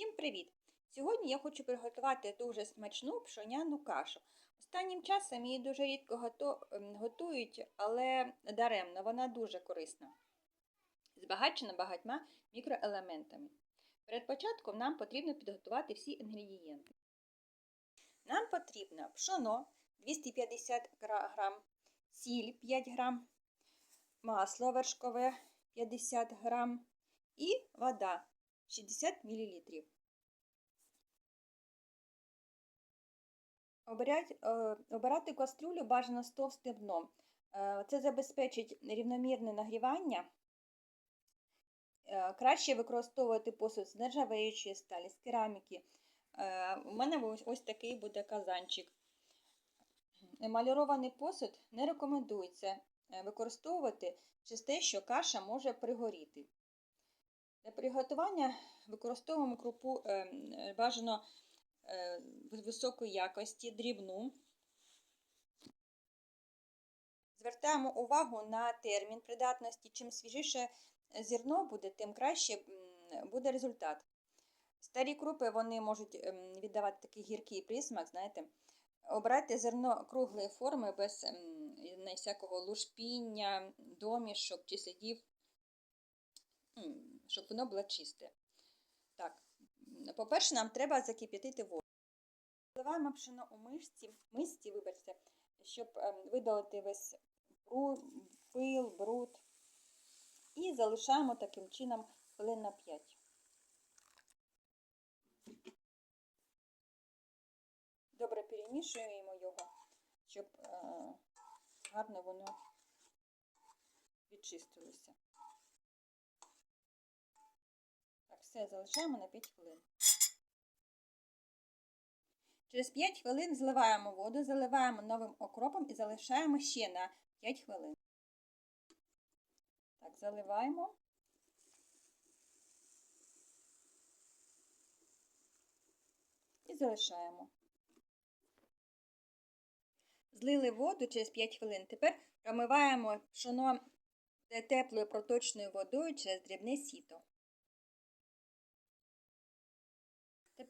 Всім привіт! Сьогодні я хочу приготувати дуже смачну пшоняну кашу. Останнім часом її дуже рідко ем, готують, але даремно, вона дуже корисна. Збагачена багатьма мікроелементами. Перед початком нам потрібно підготувати всі інгредієнти. Нам потрібно пшоно 250 г, сіль 5 г, масло вершкове 50 г і вода 60 мл. Обирати, е, кастрюлю бажано з товстим дном. Е, Це забезпечить рівномірне нагрівання. Е, Краще використовувати посуд з нержавеючої сталі, з кераміки. Е, У мене ось, такий буде казанчик. Емалірований посуд не рекомендується використовувати через те, що каша може пригоріти. Для приготування використовуємо крупу е, е, бажано е, високої якості, дрібну. Звертаємо увагу на термін придатності. Чим свіжіше зерно буде, тим краще буде результат. Старі крупи вони можуть ем, віддавати такий гіркий присмак, знаєте. Обирайте зерно круглої форми без ем, всякого лушпіння, домішок чи слідів щоб воно було чисте. Так, по-перше, нам треба закип'ятити воду. Вливаємо пшено у мисці, мисці, вибачте, щоб ем, видалити весь пил, бруд. І залишаємо таким чином хвилин на 5. Добре перемішуємо його, щоб е, гарно воно відчистилося. Все залишаємо на 5 хвилин. Через 5 хвилин зливаємо воду, заливаємо новим окропом і залишаємо ще на 5 хвилин. Так, заливаємо. І залишаємо. Злили воду через 5 хвилин. Тепер промиваємо пшоно теплою проточною водою через дрібне сіто.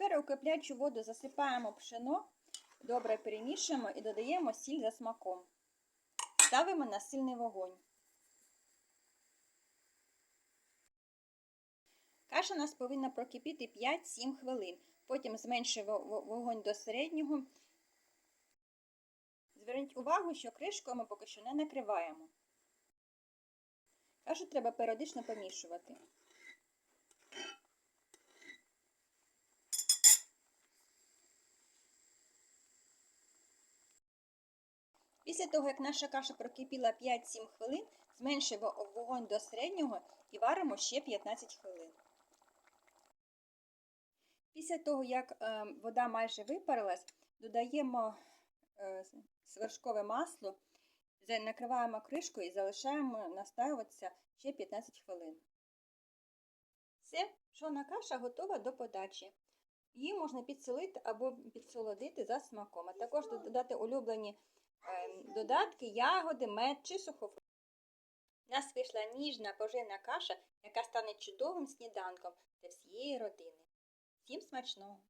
Тепер у киплячу воду засипаємо пшено, добре перемішуємо і додаємо сіль за смаком. Ставимо на сильний вогонь. Каша нас повинна прокипіти 5-7 хвилин. Потім зменшуємо вогонь до середнього. Зверніть увагу, що кришкою ми поки що не накриваємо. Кашу треба періодично помішувати. Після того, як наша каша прокипіла 5-7 хвилин, зменшуємо вогонь до середнього і варимо ще 15 хвилин. Після того, як е, вода майже випарилась, додаємо е, свершкове масло, накриваємо кришкою і залишаємо настаюватися ще 15 хвилин. Все, пшона каша готова до подачі. Її можна підсолити або підсолодити за смаком, а також додати улюблені е, додатки, ягоди, мед чи сухофрукти. У нас вийшла ніжна поживна каша, яка стане чудовим сніданком для всієї родини. Всім смачного!